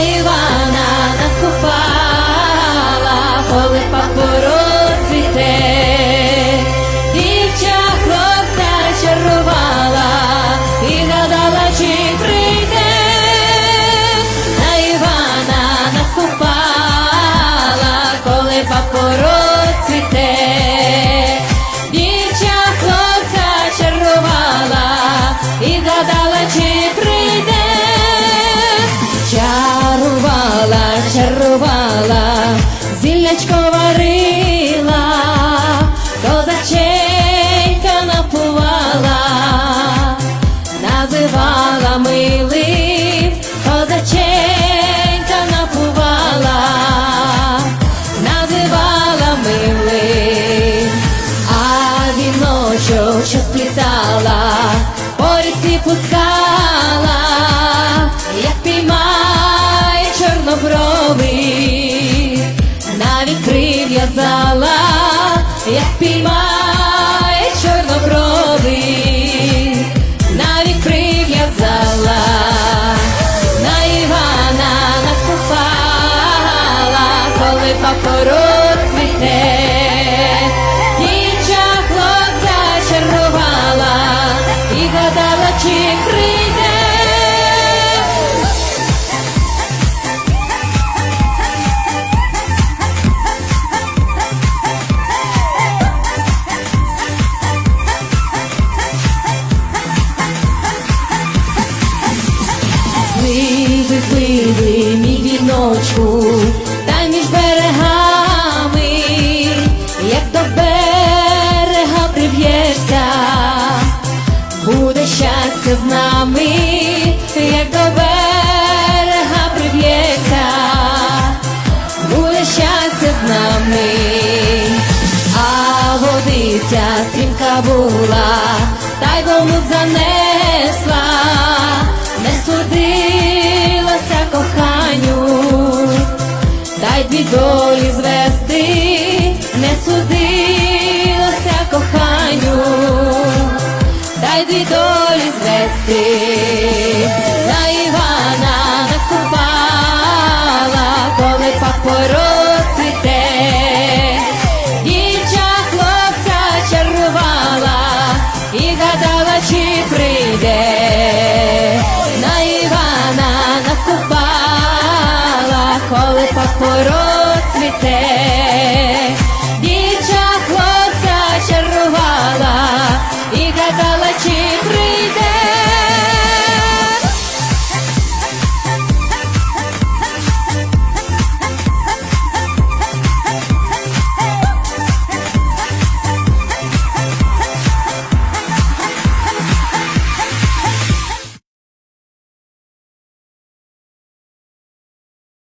Івана накупала, коли папорот цвіте, дівча хлопця чарувала і гадала, чи прийде, на Івана накупала, коли папорот цвіте, зіллячко козаченька напувала, називала милим, козаченька напувала, називала милим, а віночок, що сплітала, по ріці пускала, папорот цвіте. Хлопця чарувала і гадала, чи прийде. Пливи, між берегами, як до берега приб'єшся, буде щастя з нами, як до берега приб'єшся, буде щастя з нами, а водиця стрімка була, та й волну занесла, долі звести, не судилося коханню, дай дві долі звести, せ